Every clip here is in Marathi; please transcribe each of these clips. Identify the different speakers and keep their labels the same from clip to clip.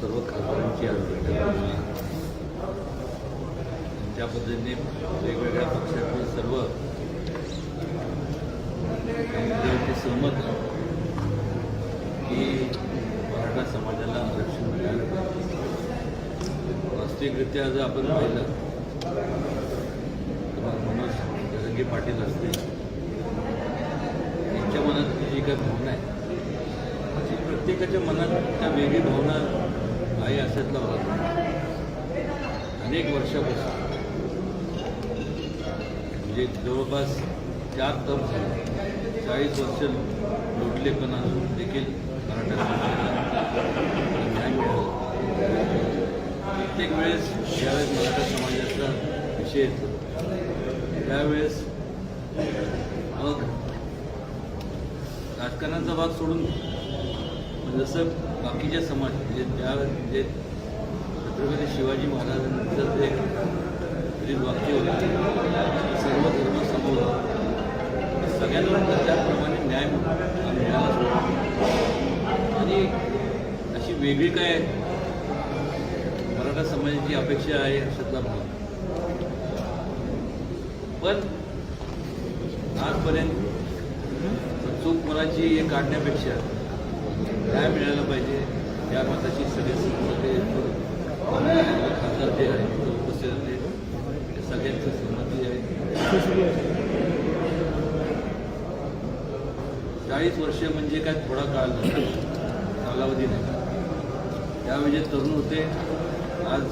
Speaker 1: सर्व खासदारांची आज बैठक झाली. त्या पद्धतीने वेगवेगळ्या पक्षातील सर्व सहमत की मराठा समाजाला आरक्षण मिळालं पाहिजे वास्तविकरित्या जर आपण पाहिलं तर मनोज जरंगे पाटील असतील. त्यांच्या मनात जी काही भावना आहे अशी प्रत्येकाच्या मनात त्या वेगळी भावना काही अशातला भाग अनेक वर्षापासून. म्हणजे जवळपास चार तप झाले. चाळीस वर्ष लुटले पण अजून देखील मराठा न्याय मिळाला प्रत्येक वेळेस ज्यावेळेस मराठा समाजाचा विषय येतो. त्यावेळेस मग राजकारणाचा भाग सोडून जसं बाकीचे समाज म्हणजे त्या म्हणजे छत्रपती शिवाजी महाराजांचं जे वाक्य होतं सर्व धर्म समोर सगळ्यांना त्याप्रमाणे न्याय मिळाला आणि अशी वेगळी काय मराठा समाजाची अपेक्षा आहे अशातला भाग पण आजपर्यंत चूक मनाची हे काढण्यापेक्षा न्याय मिळायला पाहिजे या मताची सगळे सहमती खासदार जे आहे ते उपस्थित ते सगळ्यांची सहमती आहे. चाळीस वर्ष म्हणजे काय थोडा काळ कालावधी नाही. त्यावेळी तरुण होते आज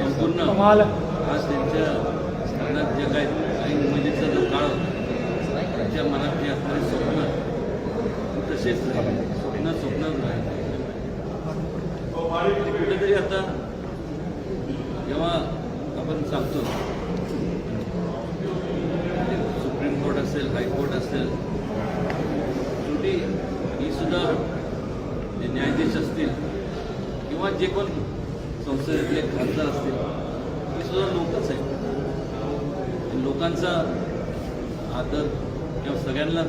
Speaker 1: संपूर्ण आज त्यांच्या मनात जे काय काही उमेदीचा जो काळ होता त्यांच्या मनातली जे असणारे स्वप्न तसेच स्वप्न स्वप्न स्वप्नच कुठेतरी आता जेव्हा आपण सांगतो सुप्रीम कोर्ट असेल हायकोर्ट असेल शेवटी ही सुद्धा जे न्यायाधीश असतील किंवा जे कोण संसदेतले खासदार असतील हे सुद्धा लोकच आहेत. लोकांचा आदर किंवा सगळ्यांना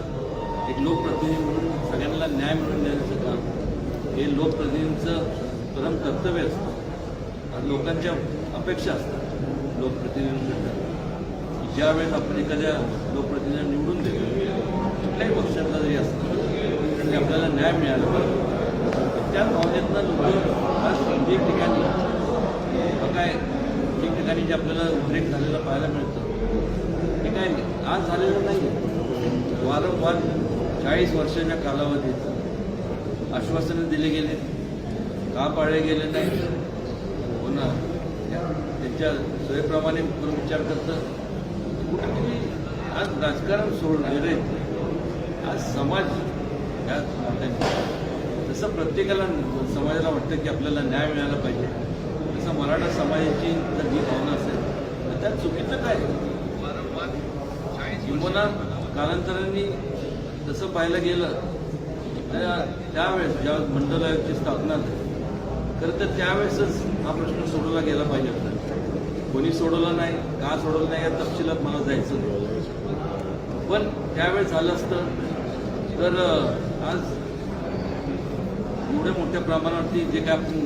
Speaker 1: एक लोकप्रतिनिधी म्हणून सगळ्यांना न्याय मिळवून देण्याचं काम हे लोकप्रतिनिधींचं परम कर्तव्य असतं. लोकांच्या अपेक्षा असतात लोकप्रतिनिधींकडनं की ज्या वेळेस आपण एखाद्या लोकप्रतिनिधीला निवडून देतो कुठल्याही पक्षातला जरी असतं तरी आपल्याला न्याय मिळाला पाहिजे. त्या भावनेतनं लोक आज ठिकठिकाणी हा काय ठिकठिकाणी जे आपल्याला उद्रेक झालेला पाहायला मिळतं ते काय आज झालेलं नाही वारंवार चाळीस वर्षाच्या कालावधीत आश्वासनं दिले गेले. का पाळले गेले नाही? पुन्हा त्यांच्या सोयीप्रमाणे करून विचार करतं? कुठेतरी आज राजकारण सोडून गेले आज समाज मोठ्या जसं प्रत्येकाला समाजाला वाटतं की आपल्याला न्याय मिळाला पाहिजे. तसं मराठा समाजाची जर ही भावना असेल तर त्यात चुकीचं काय? किंबहुना कालांतराने तसं पाहायला गेलं त्यावेळेस ज्या मंडल आयोगची स्थापना खरं तर त्यावेळेसच हा प्रश्न सोडवला गेला पाहिजे होता. कोणी सोडवला नाही का सोडवलं नाही या तपशिलात मला जायचं नाही. पण त्यावेळेस झालं असतं तर आज एवढ्या मोठ्या प्रमाणावरती जे काय आपण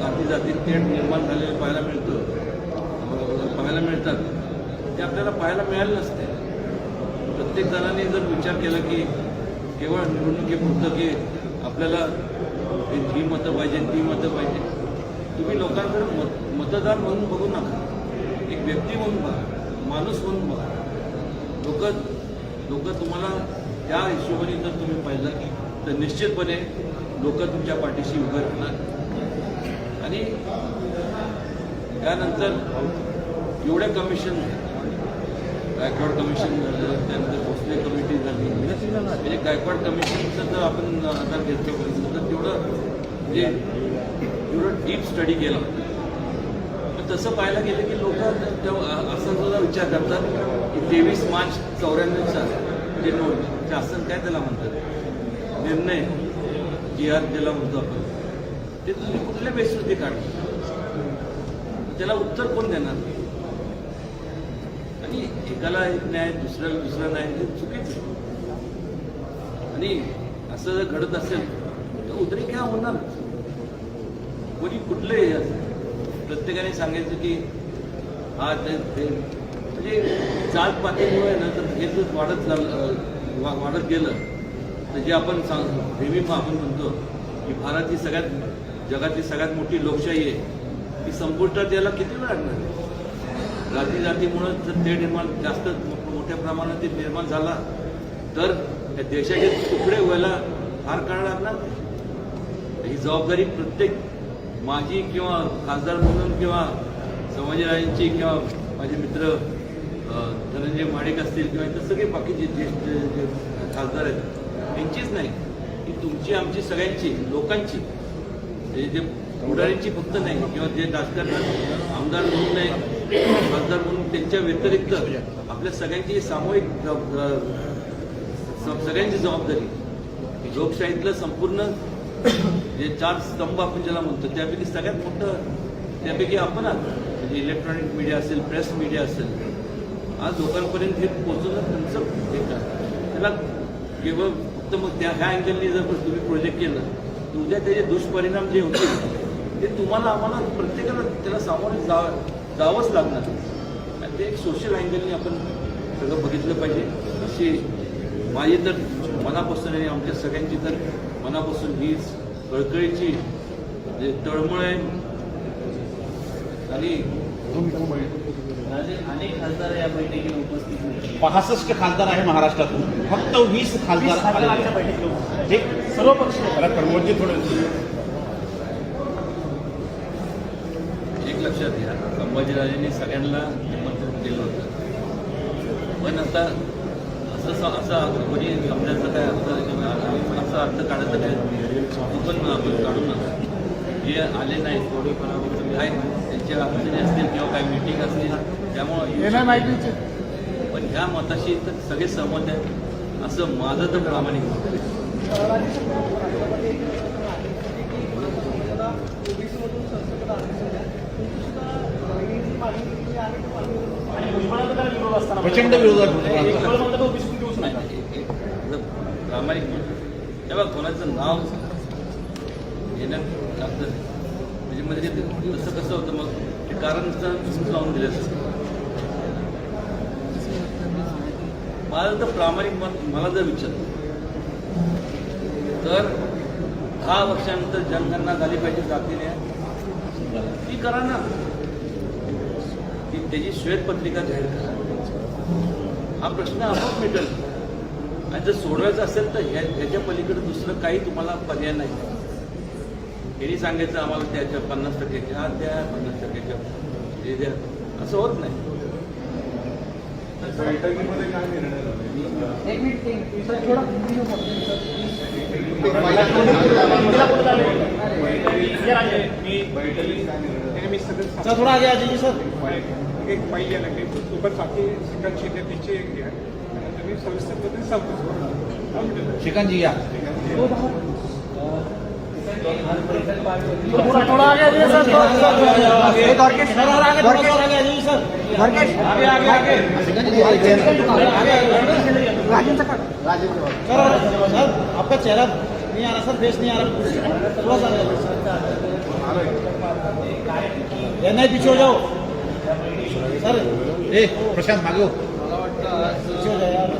Speaker 1: जाती जाती थेट निर्माण झालेले पाहायला मिळतं पाहायला मिळतात ते आपल्याला पाहायला मिळालं नसते. प्रत्येक जणांनी जर विचार केला की केवळ निवडणुकीपुरतं की आपल्याला हे ही मतं पाहिजे ती मतं पाहिजे. तुम्ही लोकांकडे मत मतदार म्हणून बघू नका. एक व्यक्ती म्हणून बघा माणूस म्हणून बघा. लोक लोक तुम्हाला त्या हिशोबाने जर तुम्ही पाहिलं की तर निश्चितपणे लोक तुमच्या पाठीशी उभे राहणार. आणि त्यानंतर एवढ्या कमिशन गायकवाड कमिशन झालं त्यानंतर भोसले कमिटी झाली. म्हणजे, म्हणजे गायकवाड कमिशनचं जर आपण आधार घेतलं तर तेवढं म्हणजे एवढं डीप स्टडी केला. पण तसं पाहायला गेलं की लोक असं सुद्धा विचार करतात की तेवीस मार्च चौऱ्याण्णवचा जे नोट शासन काय त्याला म्हणतात? निर्णय जी आर ज्याला म्हणतो आपण ते तुम्ही कुठल्या बेसवरती काढता? त्याला उत्तर कोण देणार? की एकाला एक न्याय दुसऱ्याला दुसरा न्याय हे चुकीचं आणि असं जर घडत असेल तर उद्रेक ह्या होणार कोणी कुठलंही असं. प्रत्येकाने सांगायचं की हा ते म्हणजे जात पातीमुळे ना तर हे जर वाढत झालं वाढत गेलं तर जे आपण सांग नेहमी आपण म्हणतो की भारत ही सगळ्यात जगातली सगळ्यात मोठी लोकशाही आहे ती संपुष्टात यायला किती वेळ लागणार आहे? जाती जातीमुळं जर ते निर्माण जास्त मोठ्या प्रमाणात ते निर्माण झाला तर या देशाचे तुकडे व्हायला फार काळ लागणार नाही. ही जबाबदारी प्रत्येक माझी किंवा खासदार म्हणून किंवा संभाजीराजांची किंवा माझे मित्र धनंजय माडिक असतील किंवा इतर सगळे बाकीचे ज्येष्ठ जे खासदार आहेत यांचीच नाही ही तुमची आमची सगळ्यांची लोकांची जे पुढाऱ्यांची फक्त नाही किंवा जे राजकारणात आमदार म्हणून नाही खासदार म्हणून त्यांच्या व्यतिरिक्त आपल्या सगळ्यांची सामूहिक जबाब- सगळ्यांची जबाबदारी. लोकशाहीतलं संपूर्ण जे चार स्तंभ आपण ज्याला म्हणतो त्यापैकी सगळ्यात मोठं त्यापैकी आपण म्हणजे इलेक्ट्रॉनिक मीडिया असेल प्रेस मीडिया असेल. आज लोकांपर्यंत हे पोहोचवणं त्यांचं हे त्याला केवळ फक्त मग त्या ह्या अँगलनी जर तुम्ही प्रोजेक्ट केलं तर उद्या त्याचे दुष्परिणाम जे होतील ते तुम्हाला आम्हाला प्रत्येकाला त्याला सामोरे जावं जावंच लागणार. आणि ते एक सोशल अँगलनी आपण सगळं बघितलं पाहिजे. अशी माझी तर मनापासून आणि आमच्या सगळ्यांची तर मनापासून ही कळकळीची जे तळमळ आहे. आणि
Speaker 2: राजे अनेक खासदार या बैठकीला उपस्थित नाही
Speaker 3: पासष्ट खासदार आहे महाराष्ट्रातून. फक्त वीस खासदार आलेले आहेत.
Speaker 2: बैठकीला
Speaker 3: ठीक
Speaker 2: सर्व पक्ष
Speaker 3: थोडं
Speaker 1: एक लक्षात घ्या संभाजीराजेंनी सगळ्यांना निमंत्रित केलं होतं. पण आता असं असा कोणी समजायचं काय अर्थ किंवा असा अर्थ काढायचा काय? तो पण आपण काढू नका. जे आले नाहीत काय त्यांच्या अडचणी असतील किंवा काय मिटिंग असतील
Speaker 4: हे
Speaker 1: त्यामुळं पण ह्या मताशी तर सगळे सहमत आहेत. असं माझं तर प्रामाणिक मत आहे.
Speaker 2: आणि भुजबळांचा त्याला विरोध असताना
Speaker 3: प्रचंड विरोध आहे भुजबळांचा.
Speaker 2: भुजबळ म्हणतात ओबीसी देऊच नाही
Speaker 1: जर प्रामाणिक म्हणून तेव्हा कोणाचं नाव लागतं म्हणजे म्हणजे ते तसं कसं होतं मग? ते कारण लावून दिलं असतं मला तर प्रामाणिक मत मला जर विचारलं तर दहा वर्षानंतर जनगणना झाली पाहिजे जातीने. ती करा ना. ती त्याची श्वेतपत्रिका जाहीर करा. हा प्रश्न आपोआप मिटेल आणि जर सोडवायचा असेल तर ह्या ह्याच्या पलीकडे दुसरं काही तुम्हाला पर्याय नाही यांनी सांगायचं आम्हाला त्याच्या पन्नास टक्क्याच्या हा द्या पन्नास टक्क्याच्या हे द्या असं होत नाही
Speaker 5: बैठकीमध्ये काय निर्णय झाले
Speaker 4: एक मिनिट एक मिनिट. सर, थोडा हिंदी में सर.
Speaker 2: राजे मी
Speaker 5: बैठकीत काय निर्णय झाले
Speaker 4: मी सगळं सांगतो.
Speaker 3: सर थोड़ा आगे आ जाइए सर
Speaker 4: एक घ्या लागली सोबत बाकी सेकंड शीट आहे एक घ्या आणि सविस्तर पद्धतीने सांगतो
Speaker 3: श्रीकांत जी या
Speaker 4: थोड़ा थोड़ा आगे आ सर एक और
Speaker 3: सर और आगे आगे आ जाइए सर
Speaker 4: राजेंद्र
Speaker 3: आगे। आगे आगे।
Speaker 4: राजेंद्र का
Speaker 3: सर। सर। आपका चेहरा नहीं आ रहा सर फेस नहीं आ रहा थोड़ा सा नहीं पीछे हो जाओ। सर ए प्रशांत मागे हो. पीछे हो जाओ यार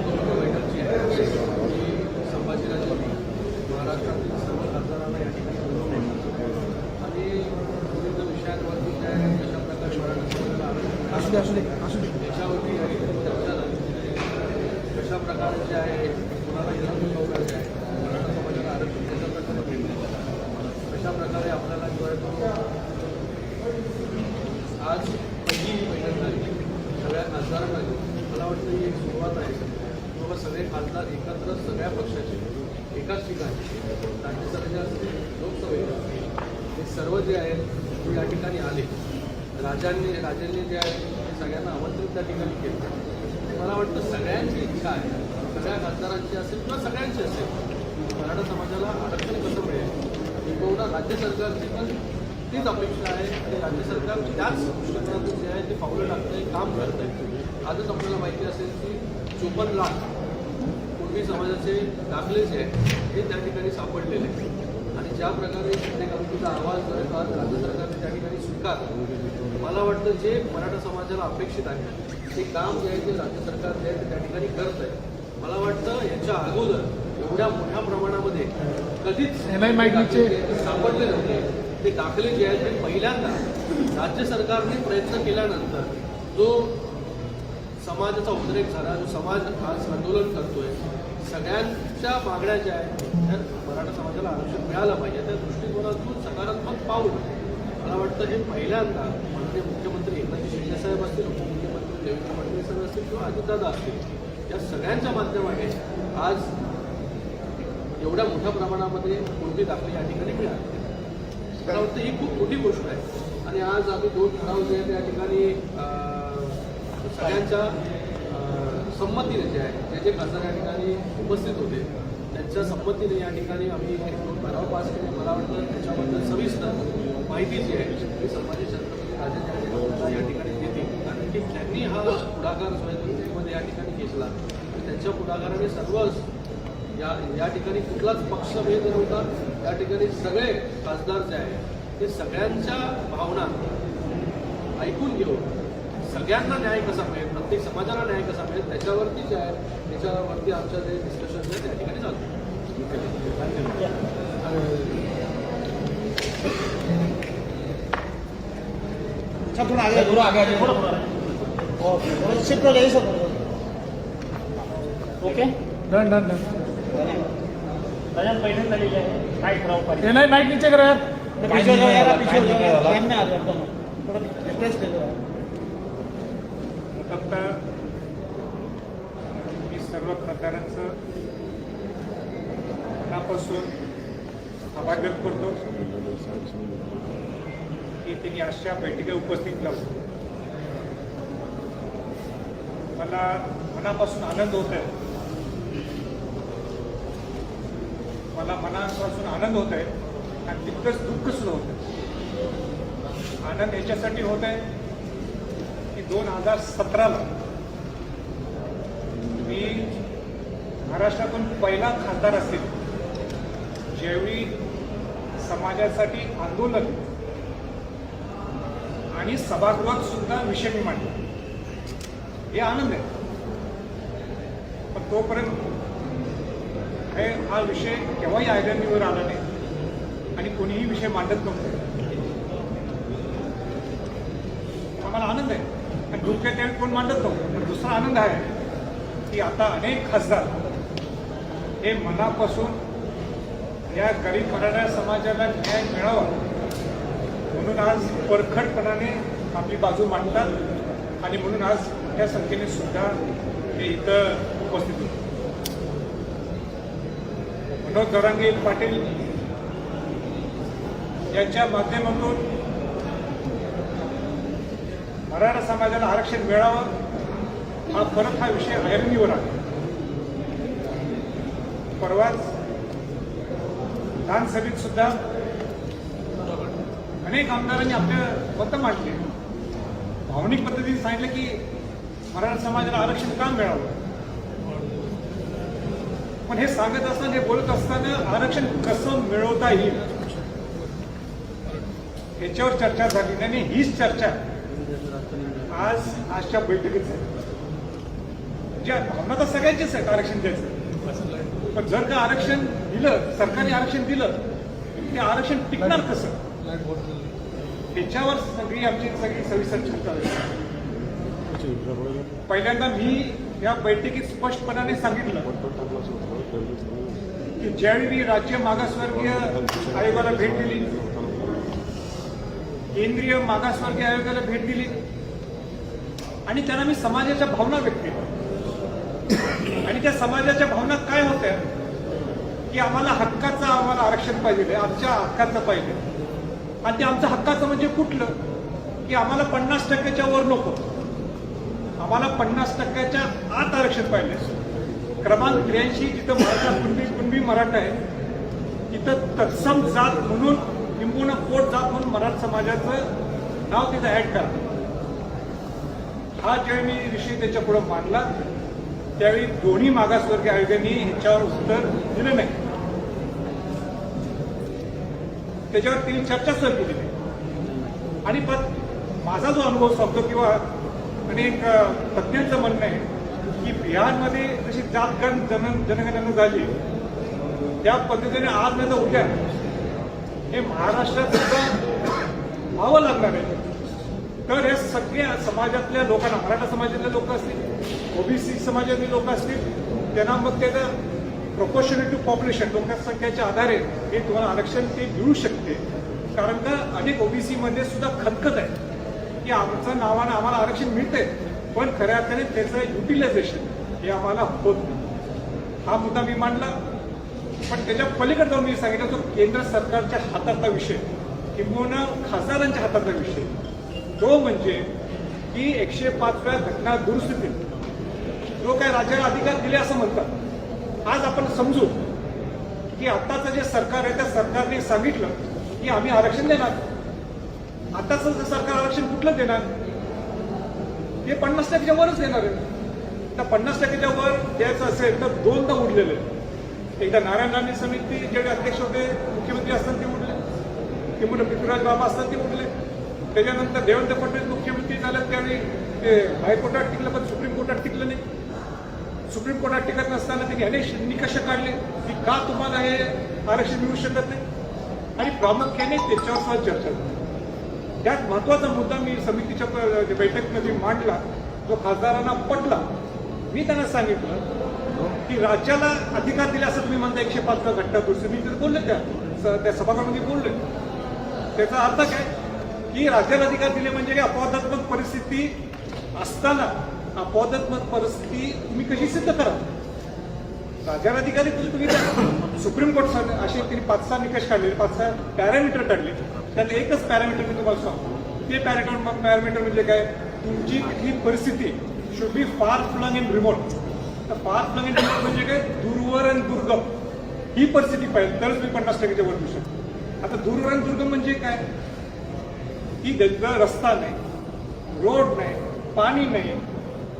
Speaker 4: असू दे असू दे असू दे
Speaker 6: कशा प्रकारचे आहे कोणाला हिंदू चौकाचे आहे मराठा समाजाला आरक्षण त्याच्या प्रकारे कशा प्रकारे आपल्याला दिवाळी करून आज पहिली ही बैठक झाली सगळ्या खासदारांना घेऊन मला वाटतं ही एक सुरुवात आहे की बाबा सगळे खासदार एकत्र सगळ्या पक्षाचे एकाच ठिकाणी राज्यसभेच्या असतील लोकसभेच्या असतील हे सर्व जे आहेत या ठिकाणी आले. राजांनी राजांनी जे आहे ते सगळ्यांना आमंत्रित त्या ठिकाणी केलं. मला वाटतं सगळ्यांची इच्छा आहे. सगळ्या खासदारांची असेल किंवा सगळ्यांची असेल मराठा समाजाला आरक्षण कसं मिळेल? ही राज्य सरकारची पण तीच अपेक्षा आहे. आणि राज्य सरकार त्याच क्षेत्रातून जे आहे ते पावलं टाकतंय काम करत आहे आजच आपल्याला माहिती असेल की चोपन्न लाख समाजाचे दाखले जे आहेत हे त्या ठिकाणी सापडलेले आहेत. आणि ज्या प्रकारे शिंदे कमिटीचा आवाज राज्य सरकारने त्या ठिकाणी स्वीकारला मला वाटतं जे मराठा समाजाला अपेक्षित आहे ते काम जे आहे ते राज्य सरकार जे आहे ते त्या ठिकाणी करत आहे. मला वाटतं याच्या अगोदर एवढ्या मोठ्या प्रमाणामध्ये कधीच सापडले नव्हते. ते दाखले जे आहेत ते पहिल्यांदा राज्य सरकारने प्रयत्न केल्यानंतर जो समाजाचा उद्रेक झाला जो समाज आज आंदोलन करतोय सगळ्यांच्या मागण्या ज्या आहेत त्या मराठा समाजाला आरक्षण मिळालं पाहिजे. त्या दृष्टिकोनातून सकारात्मक पाऊल मला वाटतं हे पहिल्यांदा माननीय मुख्यमंत्री एकनाथ शिंदेसाहेब असतील उपमुख्यमंत्री देवेंद्र फडणवीस साहेब असतील किंवा अजितदादा असतील या सगळ्यांच्या माध्यमाने आज एवढ्या मोठ्या प्रमाणामध्ये कोणती दाखल या ठिकाणी मिळाली. मला वाटतं ही खूप मोठी गोष्ट आहे. आणि आज आम्ही दोन ठराव जे त्या ठिकाणी सगळ्यांच्या संमतीने जे आहे. जे जे खासदार या ठिकाणी उपस्थित होते त्यांच्या संमतीने या ठिकाणी आम्ही हे दोन ठराव पास केले. मला वाटतं त्याच्याबद्दल सविस्तर माहिती जी आहे ती संभाजी छत्रपती राजे या ठिकाणी देतील कारण की त्यांनी हा पुढाकार स्वयंमध्ये या ठिकाणी घेतला. त्यांच्या पुढाकाराने सर्वच या या ठिकाणी कुठलाच पक्षभेद नव्हता. त्या ठिकाणी सगळे खासदार जे आहेत ते सगळ्यांच्या भावना ऐकून घेऊन सगळ्यांना न्याय कसा मिळेल? प्रत्येक समाजाला न्याय कसा मिळेल? त्याच्यावरती जे आहे. त्याच्यावरती आमचं जे डिस्कशन आहे त्या ठिकाणी चालतं
Speaker 3: थोड़ा आगे. थोड़ा आगे और shift
Speaker 2: okay.
Speaker 4: Done done done
Speaker 2: त्याच्यात बैठक झालेली आहे. काय ठराव पाहिजे
Speaker 4: ये नहीं माइक नीचे करो यार
Speaker 3: पीछे जाओ यार पीछे जाओ लाइन में आ जाओ दोनों थोड़ा स्पेस दे दो
Speaker 4: फक्त मी सर्व खासदारांचं मनापासून आभार करतो. की त्यांनी अशा बैठकीला उपस्थित लावतो मला मनापासून आनंद होत आहे. मला मनापासून आनंद होत आहे आणि तितकंच दुःख सुद्धा होत आहे. आनंद याच्यासाठी होत आहे की दोन हजार सतराला मी महाराष्ट्रातून पहिला खासदार असेल. ज्यावेळी समाजासाठी आंदोलन आणि सभागृहात सुद्धा विषय मी मांडला हे आनंद आहे. पण तोपर्यंत हे हा विषय केव्हाही आयडनीवर आला नाही आणि कोणीही विषय मांडत नव्हते. आम्हाला आनंद आहे. आणि दुःख आहे त्यावेळी कोण मांडत नव्हतं. पण दुसरा आनंद आहे की आता अनेक खासदार हे मनापासून या गरीब मराठा समाजाला न्याय मिळावा म्हणून आज परखडपणाने आपली बाजू मांडतात आणि म्हणून आज मोठ्या संख्येने सुद्धा ते इथं उपस्थित होते. मनोज दरांगे पाटील यांच्या माध्यमातून मराठा समाजाला आरक्षण मिळावं हा परत हा विषय ऐरणीवर आहे. परवाच विधानसभेत सुद्धा अनेक आमदारांनी आपले मतं मांडले. भावनिक पद्धतीने सांगितलं की मराठा समाजाला आरक्षण का मिळावं? पण हे सांगत असताना हे बोलत असताना आरक्षण कसं मिळवता येईल? याच्यावर चर्चा झाली आणि हीच चर्चा आज आजच्या बैठकीत झाली. ज्या भावना तर सगळ्यांचीच आहेत आरक्षण द्यायचं. पण जर का आरक्षण दिलं सरकारने आरक्षण दिलं ते आरक्षण टिकणार कसं? त्याच्यावर सगळी आमची सगळी सविस्तर चर्चा झाली. पहिल्यांदा मी या बैठकीत स्पष्टपणाने सांगितलं की ज्यावेळी मी राज्य मागासवर्गीय आयोगाला भेट दिली केंद्रीय मागासवर्गीय आयोगाला भेट दिली आणि त्यांना मी समाजाच्या भावना व्यक्त केल्या. त्या समाजाच्या भावना काय होत्या? की आम्हाला हक्काचं आम्हाला आरक्षण पाहिजे आमच्या हक्काचं पाहिजे. आणि ते आमचं हक्काचं म्हणजे कुठलं? की आम्हाला पन्नास टक्क्याच्या वर नको. आम्हाला पन्नास टक्क्याच्या आत आरक्षण पाहिजे. क्रमांक त्र्याऐंशी जिथं मराठा कुणबी कुणबी मराठा आहे तिथं तत्सम जात म्हणून किंबहुना पोट जात म्हणून मराठा समाजाचं नाव तिथं ऍड करा. हा जेव्हा मी विषय त्याच्या पुढे मांडला. त्यावेळी दोन्ही मागासवर्गीय आयोगांनी ह्याच्यावर उत्तर दिलं नाही. त्याच्यावर त्यांनी चर्चा सर केली नाही. आणि पण माझा जो अनुभव सांगतो किंवा अनेक एक तज्ज्ञांचं म्हणणं आहे की बिहारमध्ये जशी जातगण जन जनगणना झाली त्या पद्धतीने आज नाही तर उद्या हे महाराष्ट्रात सुद्धा व्हावं लागणार आहे. तर हे सगळ्या समाजातल्या लोकांना मराठा समाजातले लोक असतील ओबीसी समाजातील लोक असतील त्यांना मग त्याचं प्रपोर्शनेट टू पॉप्युलेशन लोकसंख्येच्या आधारे हे तुम्हाला आरक्षण ते मिळू शकते. कारण का अनेक ओबीसीमध्ये सुद्धा खतखत आहे की आमचं नावानं आम्हाला आरक्षण मिळते पण खऱ्या अर्थाने त्याचं युटिलायझेशन हे आम्हाला होत नाही. हा मुद्दा मी मांडला. पण त्याच्या पलीकडे जाऊन मी सांगितलं तो केंद्र सरकारच्या हातातला विषय किंबहुना खासदारांच्या हातातला विषय. तो म्हणजे की एकशे पाचव्या घटना दुरुस्तीतील जो काय राज्याला अधिकार दिले असं म्हणतात. आज आपण समजू की आत्ताचं जे सरकार आहे त्या सरकारने सांगितलं की आम्ही आरक्षण देणार. आताचं जे सरकार आरक्षण कुठलं देणार? ते पन्नास टक्क्याच्या वरच देणार आहे. त्या पन्नास टक्क्याच्या वर द्यायचं असेल तर दोनदा उडलेले आहे एकदा नारायण राणे समिती जेवढे अध्यक्ष होते मुख्यमंत्री असतात ते उडले किंवा पृथ्वीराज बाबा असतात ते उडले त्याच्यानंतर देवेंद्र फडणवीस मुख्यमंत्री झाले त्यावेळी ते हायकोर्टात टिकलं पण सुप्रीम कोर्टात टिकलं नाही. सुप्रीम कोर्टात टिकत नसताना त्यांनी अनेक निकष काढले? की का तुम्हाला हे आरक्षण मिळू शकत नाही? आणि प्रामुख्याने त्याच्यावर सुद्धा चर्चा झाली त्यात महत्त्वाचा मुद्दा मी समितीच्या बैठकीमध्ये मांडला. जो खासदारांना पटला. मी त्यांना सांगितलं की राज्याला अधिकार दिले असं तुम्ही म्हणता एकशे पाच घटना दुरुस्ती. मी तिथे बोलले त्या स- त्या सभागृहामध्ये बोलले. त्याचा अर्थ काय? की राज्याला अधिकार दिले म्हणजे अपवादात्मक परिस्थिती असताना अपवादात्मक परिस्थिती तुम्ही कशी सिद्ध करा? राज्याला अधिकारी तुम्ही तुम्ही सुप्रीम कोर्ट असे त्यांनी पाच सहा निकष काढले पाच सहा पॅरामीटर काढले. त्यात एकच पॅरामीटर मी तुम्हाला सांगतो. ते पॅरामीटर पॅरामीटर म्हणजे काय? तुमची तिथली परिस्थिती शुड बी फार फ्लंग इन रिमोट तर फार फ्लंग इन रिमोट म्हणजे काय? दूरवर आणि दुर्गम. ही परिस्थिती पाहिजे. तरच मी पन्नास टक्के वर देऊ शकतो. आता दूरवर आणि दुर्गम म्हणजे काय? की ज्यांचा रस्ता नाही रोड नाही पाणी नाही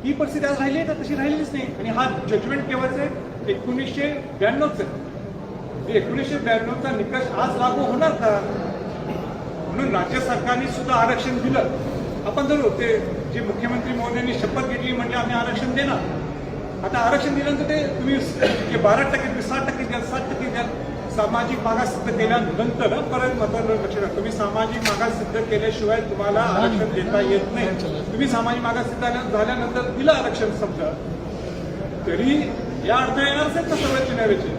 Speaker 4: ही परिस्थिती आज राहिली आहे का? तशी राहिलीच नाही. आणि हा जजमेंट केव्हाच आहे. एकोणीसशे ब्याण्णवचं एकोणीसशे ब्याण्णवचा निकष आज लागू होणार का? म्हणून राज्य सरकारने सुद्धा आरक्षण दिलं. आपण जर ते जे मुख्यमंत्री महोदयांनी शपथ घेतली म्हणजे आम्ही आरक्षण देणार. आता आरक्षण दिल्यानंतर ते तुम्ही बारा टक्के तुम्ही साठ टक्के द्याल सात टक्के द्याल सामाजिक मागास सिद्ध केल्यानंतर परत मतदार लक्ष द्या तुम्ही सामाजिक मागास सिद्ध केल्याशिवाय तुम्हाला आरक्षण देता येत नाही. तुम्ही सामाजिक मागास सिद्ध झाल्यानंतर दिलं आरक्षण समजा. तरी या अडथळे येणारच आहेत ना सर्वोच्च न्यायालयाचे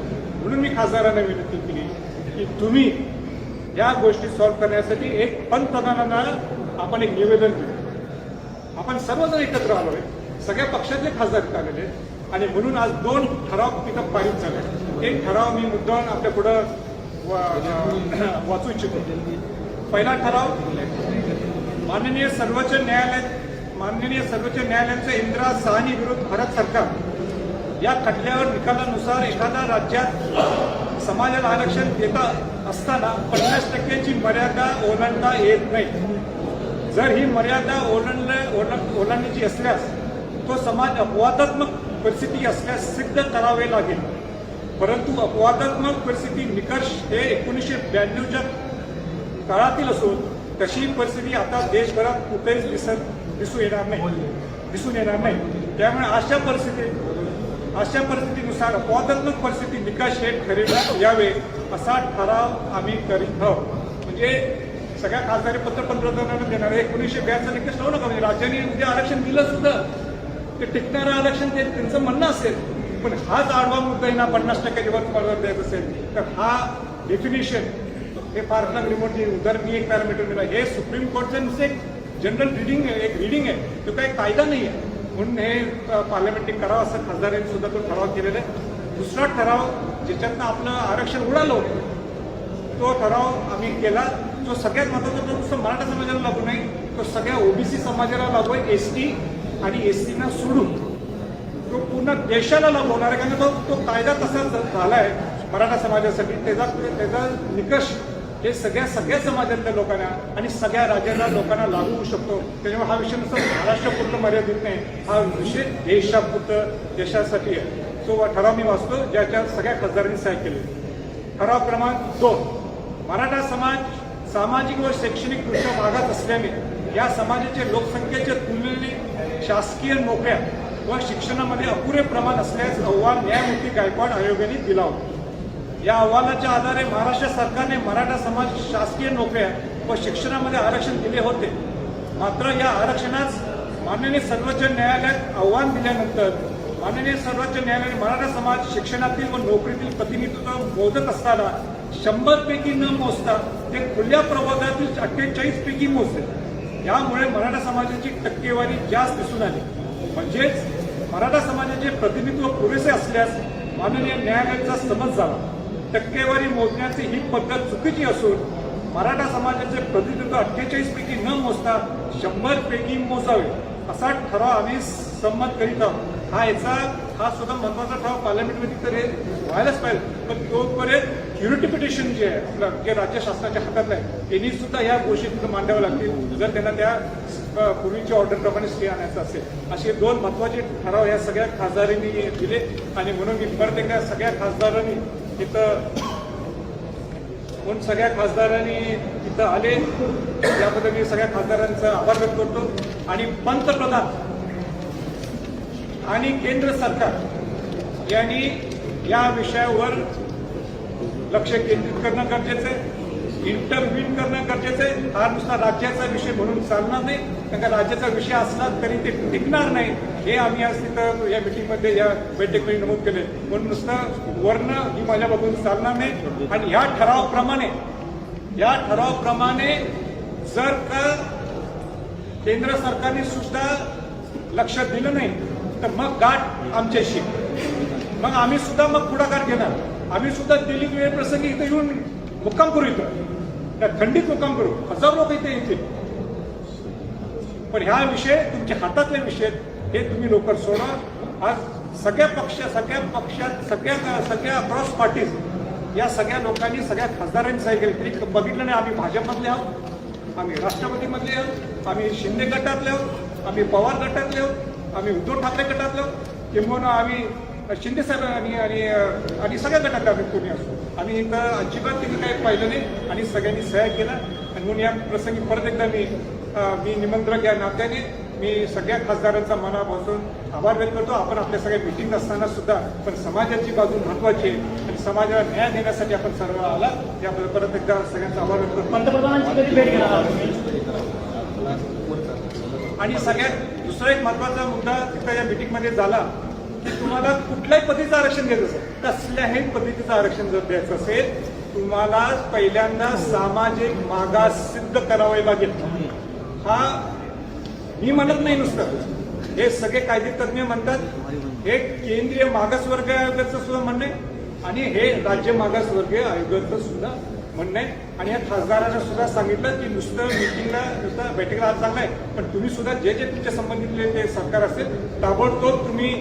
Speaker 4: म्हणून मी खासदारांना विनंती केली की तुम्ही या गोष्टी सॉल्व्ह करण्यासाठी एक पंतप्रधानांना आपण एक निवेदन दिलं आपण सर्वजण एकत्र आलो आहे सगळ्या पक्षातले खासदार आलेले आणि म्हणून आज दोन ठराव तिथं पारित झाले एक ठराव मी मुद्दाम आपल्या पुढं वा- वाचू इच्छितो. पहिला ठराव माननीय सर्वोच्च न्यायालय माननीय सर्वोच्च न्यायालयाचं इंदिरा साहनी विरुद्ध भारत सरकार या खटल्यावर निकालानुसार एखाद्या राज्यात समाजाला आरक्षण देता असताना पन्नास टक्क्याची मर्यादा ओलांडता येत नाही. जर ही मर्यादा ओलांड ओलांडण्याची असल्यास तो समाज अपवादात्मक परिस्थिती असल्यास सिद्ध करावे लागेल. परंतु अपवादात्मक परिस्थिती निकष हे एकोणीसशे ब्याण्णवच्या काळातील असून तशी परिस्थिती आता देशभरात कुठेच दिसत दिसून येणार नाही. दिसून येणार नाही. त्यामुळे अशा परिस्थितीत अशा परिस्थितीनुसार अपवादात्मक परिस्थिती निकष हे ठरविण्यात यावे असा ठराव आम्ही करीत आहोत. म्हणजे सगळ्या खासदारी पत्र पंतप्रधानांना देणार एकोणीसशे ब्याचा निकष ठेवू नका. म्हणजे राज्याने उद्या आरक्षण दिलं सुद्धा ते टिकणारं आरक्षण ते त्यांचं म्हणणं असेल. पण हाच आडवा मुद्दा आहे ना पन्नास टक्के वर तुम्हाला द्यायचं असेल तर हा डेफिनेशन हे फार फार रिमोट उदाहरण मी एक पॅरामीटर दिला हे सुप्रीम कोर्टचं नुसतं एक जनरल रिडिंग आहे एक रिडिंग आहे. तो काही कायदा नाही आहे. म्हणून हे पार्लमेंटने करावं असं खासदारांनी सुद्धा तो ठराव केलेला आहे. दुसरा ठराव ज्याच्यातनं आपलं आरक्षण उडालं होतं तो ठराव आम्ही केला. जो सगळ्यात महत्त्वाचा तो नुसतं मराठा समाजाला लागू नाही तो सगळ्या ओबीसी समाजाला लागू आहे एस टी आणि एस टीना सोडून. पूर्ण देशाला लाभ होणार आहे. कारण तो तो कायदा तसा झाला आहे मराठा समाजासाठी. त्याचा त्याचा निकष हे सगळ्या सगळ्या समाजातल्या लोकांना आणि सगळ्या राज्यातल्या लोकांना लागू होऊ शकतो. त्याच्यामुळे हा विषय नुसतं महाराष्ट्रापुरतं मर्यादित नाही. हा विषय देशापुरतं देशासाठी आहे. तो ठराव मी वाचतो ज्याच्या सगळ्या खासदारांनी सहाय्य केले ठराव क्रमांक दोन. मराठा समाज सामाजिक व शैक्षणिकदृष्ट्या मागास असल्याने या समाजाचे लोकसंख्येच्या तुलनेने शासकीय नोकऱ्या व शिक्षणामध्ये अपुरे प्रमाण असल्यास अहवाल न्यायमूर्ती गायकवाड आयोगाने दिला होता. या अहवालाच्या आधारे महाराष्ट्र सरकारने मराठा समाज शासकीय नोकऱ्या व शिक्षणामध्ये आरक्षण दिले होते. मात्र या आरक्षणास माननीय सर्वोच्च न्यायालयात आव्हान दिल्यानंतर माननीय सर्वोच्च न्यायालयाने मराठा समाज शिक्षणातील व नोकरीतील प्रतिनिधित्व मोजत असताना शंभर पैकी न मोजता ते खुल्या प्रबोधातील अठ्ठेचाळीस पैकी मोजले. यामुळे मराठा समाजाची टक्केवारी जास्त दिसून आली. म्हणजेच मराठा समाजाचे प्रतिनिधित्व पुरेसे असल्यास माननीय न्यायालयाचा समज झाला. टक्केवारी मोजण्याची ही पद्धत चुकीची असून मराठा समाजाचे प्रतिनिधित्व अठ्ठेचाळीस पैकी न मोजता शंभर पैकी मोजावे असा ठराव आम्ही संमत करीत आहोत. हा याचा हा सुद्धा महत्त्वाचा ठराव पार्लमेंटमध्ये तर हे व्हायलाच पाहिजे. पण तोपर्यंत प्युरिटिफिकेशन जे आहे आपलं जे राज्य शासनाच्या हातात आहे त्यांनी सुद्धा ह्या गोष्टी मांडाव्या लागतील. जर त्यांना त्या पूर्वीच्या ऑर्डरप्रमाणे स्टे आणायचा असेल? असे दोन महत्त्वाचे ठराव या सगळ्या खासदारांनी दिले आणि म्हणून मी परत एकदा सगळ्या खासदारांनी इथं म्हणून सगळ्या खासदारांनी इथं आले. त्याबद्दल मी सगळ्या खासदारांचा आभार व्यक्त करतो. आणि पंतप्रधान आणि केंद्र सरकार यांनी या विषयावर लक्ष केंद्रित करणं गरजेचं आहे. इंटरव्ह्यू करणं गरजेचं आहे. हा नुसता राज्याचा विषय म्हणून चालणार नाही. कारण का राज्याचा विषय असला तरी ते टिकणार नाही हे आम्ही आज तिथं या मिटिंगमध्ये या बैठकीमध्ये नमूद केले म्हणून नुसतं वर्ण ही माझ्याबाबतून चालणार नाही. आणि या ठरावाप्रमाणे या ठरावाप्रमाणे जर का केंद्र सरकारने सुद्धा लक्ष दिलं नाही तर मग गाठ आमच्याशी. मग आम्ही सुद्धा मग पुढाकार घेणार. आम्ही सुद्धा दिल्ली वेळ प्रसंगी इथं येऊन मुक्काम करू इथं. त्या मुक्काम करू. हजार लोक इथे येतील. पण ह्या विषय तुमच्या हातातले विषय हे तुम्ही लवकर सोडा. आज सगळ्या पक्ष सगळ्या पक्षात सगळ्या सगळ्या अक्रॉस पार्टीज या सगळ्या लोकांनी सगळ्या खासदारांनी सही केली तरी बघितलं नाही. आम्ही भाजपमधले आहोत आम्ही राष्ट्रवादीमधले आहोत आम्ही शिंदे गटातले आहोत आम्ही पवार गटातले आहोत आम्ही उद्धव ठाकरे गटातले आहोत किंबहुना आम्ही शिंदे साहेब आणि आणि आणि सगळ्या गटात आम्ही कोणी असतो आम्ही इथं अजिबात तिथे काही पाहिलं नाही आणि सगळ्यांनी सह्या केला. आणि म्हणून या प्रसंगी परत एकदा मी मी निमंत्रक या नात्याने मी सगळ्या खासदारांचा मनापासून आभार व्यक्त करतो. आपण आपल्या सगळ्या मिटिंग असताना सुद्धा पण समाजाची बाजू महत्वाची आहे. आणि समाजाला न्याय देण्यासाठी आपण सर्व आला. त्याबद्दल परत एकदा सगळ्यांचा आभार व्यक्त करतो.
Speaker 2: पंतप्रधानांची?
Speaker 4: आणि सगळ्यात दुसरा एक महत्त्वाचा मुद्दा तिथं या मिटिंगमध्ये झाला की तुम्हाला कुठल्याही पद्धतीचं आरक्षण घ्यायचं असेल कसल्याही पद्धतीचं आरक्षण जर द्यायचं असेल तुम्हाला पहिल्यांदा सामाजिक मागास सिद्ध करावे लागेल. हा मी म्हणत नाही नुसतं. हे सगळे कायदे तज्ञ म्हणतात. हे केंद्रीय मागासवर्ग आयोगाचं सुद्धा म्हणणं आहे. आणि हे राज्य मागासवर्गीय आयोगाचं सुद्धा म्हणणं आहे. आणि या खासदारांना सुद्धा सांगितलं की नुसतं मिटिंगला नुसतं बैठकीला आज चांगलं आहे पण तुम्ही सुद्धा जे जे तुमच्या संबंधितले ते सरकार असेल ताबडतोब तुम्ही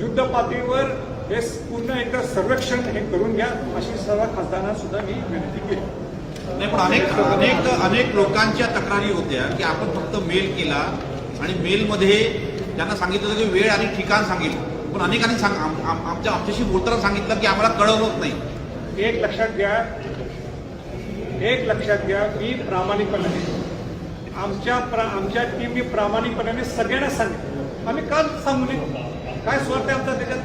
Speaker 4: युद्ध पातळीवर हे पूर्ण एकदा संरक्षण हे करून घ्या. अशी सर्व खासदारांना सुद्धा मी विनंती केली.
Speaker 3: नाही पण अनेक अनेक अनेक लोकांच्या तक्रारी होत्या की आपण फक्त मेल केला आणि मेलमध्ये त्यांना सांगितलं की वेळ आणि ठिकाण सांगितलं. पण अनेकांनी सांग आम- आमच्या आमच्याशी बोलताना सांगितलं की आम्हाला कळवलंच नाही.
Speaker 4: एक लक्षात घ्या. एक लक्षात घ्या. मी प्रामाणिकपणाने आमच्या प्रा आमच्या टीमनी प्रामाणिकपणाने सगळ्यांना सांगितलं. आम्ही का सांगू काय स्वार्थ आहे आमचा त्याच्यात?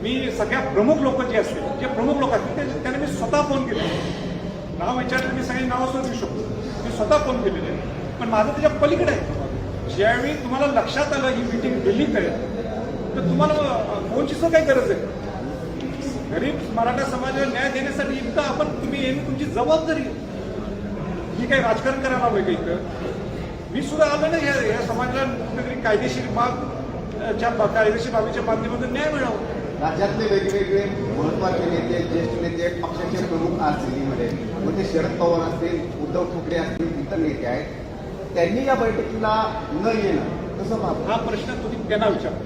Speaker 4: मी सगळ्या प्रमुख लोक जे असतील जे प्रमुख लोक असतील त्यांना मी स्वतः फोन केला. नाव विचारलं मी सगळी नावं असं देऊ शकतो. मी स्वतः फोन केलेले आहे पण माझं त्याच्या पलीकडे आहे. ज्यावेळी तुम्हाला लक्षात आलं ही मिटिंग दिल्लीत आहे तर तुम्हाला फोनची सुद्धा काही गरज आहे? गरीब मराठा समाजाला न्याय देण्यासाठी इतकं आपण तुम्ही येणं तुमची जबाबदारी ही काही राजकारण करायला हवं का इथं? मी सुद्धा आलं ना या समाजाला कुठेतरी कायदेशीर बाब च्या कायदेशीर बाबीच्या माध्यमातून न्याय मिळावा.
Speaker 5: राज्यातले वेगवेगळे महत्त्वाचे नेते ज्येष्ठ नेते पक्षाचे प्रमुख आज दिल्लीमध्ये. मग ते शरद पवार असतील उद्धव ठाकरे असतील इतर नेते आहेत. त्यांनी या बैठकीला न येणं कसं
Speaker 4: हा प्रश्न तुम्ही त्यांना विचारा.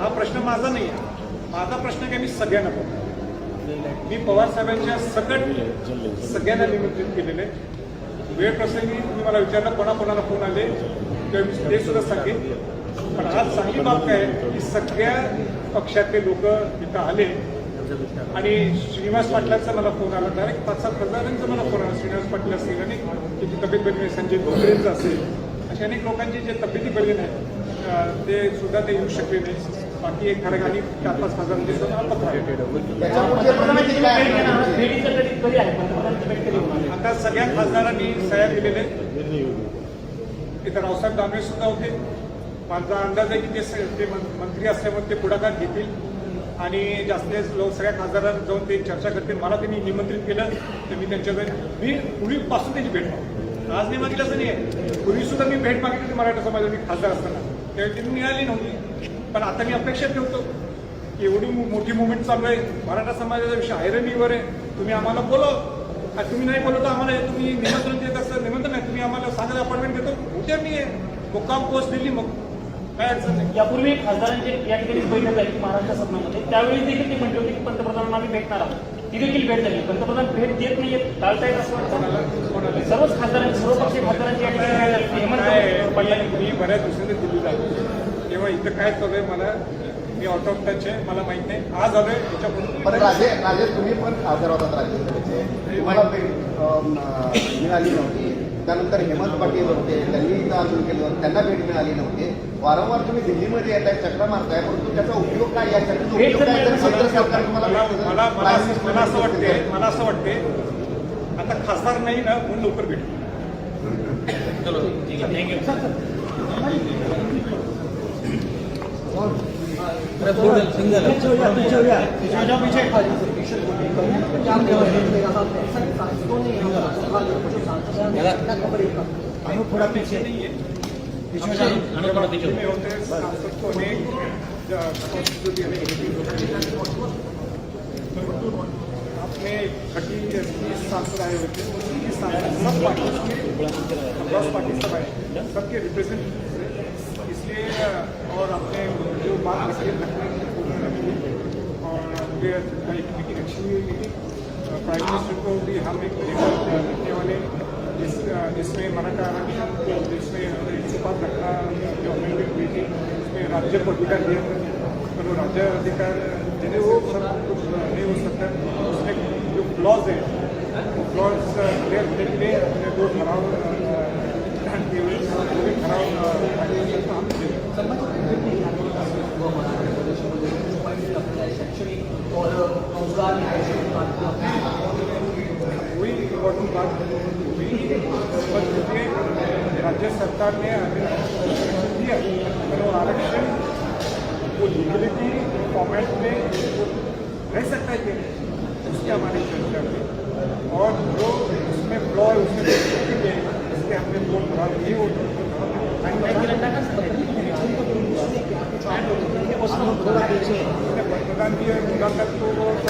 Speaker 4: हा प्रश्न माझा नाही आहे. माझा प्रश्न काय मी सगळ्यांना बघतो मी पवार साहेबांच्या सकट सगळ्यांना निमंत्रित केलेले आहे. वेळ प्रसंगी तुम्ही मला विचारलं कोणाकोणाला फोन आले तेव्हा मी ते सुद्धा सांगेन. पण आज चांगली बाब काय आहे की सगळ्या पक्षातले लोक इथं आले. आणि श्रीनिवास पाटलांचा मला फोन आला. डायरेक्ट पाच सात हजारांचा मला फोन आला. श्रीनिवास पाटील असतील आणि त्याची तब्येत बरी नाही संजय धोत्रेंचं असेल. अशा अनेक लोकांची जे तब्येती बरी नाही ते सुद्धा ते येऊ शकले नाही. बाकी एक ठराविक आणि चार पाच हजारांचे सुद्धा? आता सगळ्या खासदारांनी सह्या आहेत. इथं रावसाहेब दानवे सुद्धा होते. माझा अंदाज आहे की ते स- ते मंत्री असल्यामुळे ते पुढाकार घेतील. आणि जास्तीत जास्त लोक सगळ्या खासदारांना जाऊन ते चर्चा करतील. मला त्यांनी निमंत्रित केलं तर मी त्यांच्याकडे मी पूर्वीपासून त्याची भेट मागतो. आज नाही मागितलं असं नाही आहे पूर्वी सुद्धा मी भेट मागितली मराठा समाजात मी खासदार असताना. त्यावेळी ती मिळाली नव्हती. पण आता मी अपेक्षा ठेवतो की एवढी मोठी मुवमेंट चालू आहे. मराठा समाजाचा विषय आयरनीवर आहे. तुम्ही आम्हाला बोलव आणि तुम्ही नाही बोलवता आम्हाला तुम्ही निमंत्रण देत असं निमंत्रण नाही. तुम्ही आम्हाला सांगायला अपॉइंटमेंट देतो. उद्या मी आहे. मुक्काम पोस्ट दिली मग
Speaker 2: यापूर्वी खासदारांची या ठिकाणी बैठक झाली महाराष्ट्र सदनामध्ये त्यावेळी देखील ते म्हटले होते की पंतप्रधानांना आम्ही भेटणार आहोत. ती देखील भेट झाली. पंतप्रधान भेट देत नाहीयेत टाळतायत असं
Speaker 4: कोणाला
Speaker 2: वाटतं.
Speaker 4: कोणाला
Speaker 2: सर्वच खासदारांची सर्व पक्षीय खासदारांची या ठिकाणी
Speaker 4: मी बऱ्याच दिवसांनी दिल्लीला आलो. तेव्हा इथं काय चालू आहे मला मी आउट ऑफ टच आहे मला माहीत नाही. आज आलोय
Speaker 5: पण राजे राजे तुम्ही पण खासदार होतात अं, मिळाली नव्हती. त्यानंतर हेमंत पाटील होते त्यांनी इथं आंदोलन केलं होतं त्यांना भेट मिळाली नव्हती वारंवार तुम्ही दिल्लीमध्ये येत आहे चक्र मारताय परंतु त्याचा उपयोग काय या चक्राचा
Speaker 2: भेट
Speaker 5: उपयोग काय
Speaker 2: तर
Speaker 5: जर केंद्र सरकार तुम्हाला
Speaker 4: मला असं वाटते. मला असं वाटते आता खासदार नाही ना म्हणून लवकर भेट
Speaker 1: चलो
Speaker 2: ठीक आहे थँक्यू
Speaker 4: अनेक संस्कृति अनेक अपने थर्टी तीस सांसद आए हुए थे तीस सांसद सब पार्टी के दस पार्टी सब आए सबके रिप्रेजेंटेटिव इसलिए और अपने जो बात रखी रखने की पूर्ण रखी और मुझे एक मीटिंग अच्छी हुई मीटिंग प्राइम मिनिस्टर को भी हम एक लिखने वाले जिस जिसमें मराठा आरक्षण जिसमें एक बात रखना जो अमेंडमेंट हुई थी उसमें राज्य को अधिकार दिया था तो वो राज्य अधिकार जिन्हें वो सब कुछ नहीं हो सकता उसमें जो क्लॉज है वो क्लॉज क्लियर करने के लिए हमने दो खराब किए हुए वो भी ठराव वही इम्पोर्टेंट बात है बस मुझे राज्य सरकार ने आरक्षण दिया और वो आरक्षण वो लीगलिटी फॉर्मेट में वो रह सकता है कि नहीं, उसकी हमारी चर्चा हुई और जो उसमें फ्लॉ है उसमें देखेंगे कि इसके हमने वो खराब किए वो उसने मतदान किया मुलाकात को वो सब सांसद की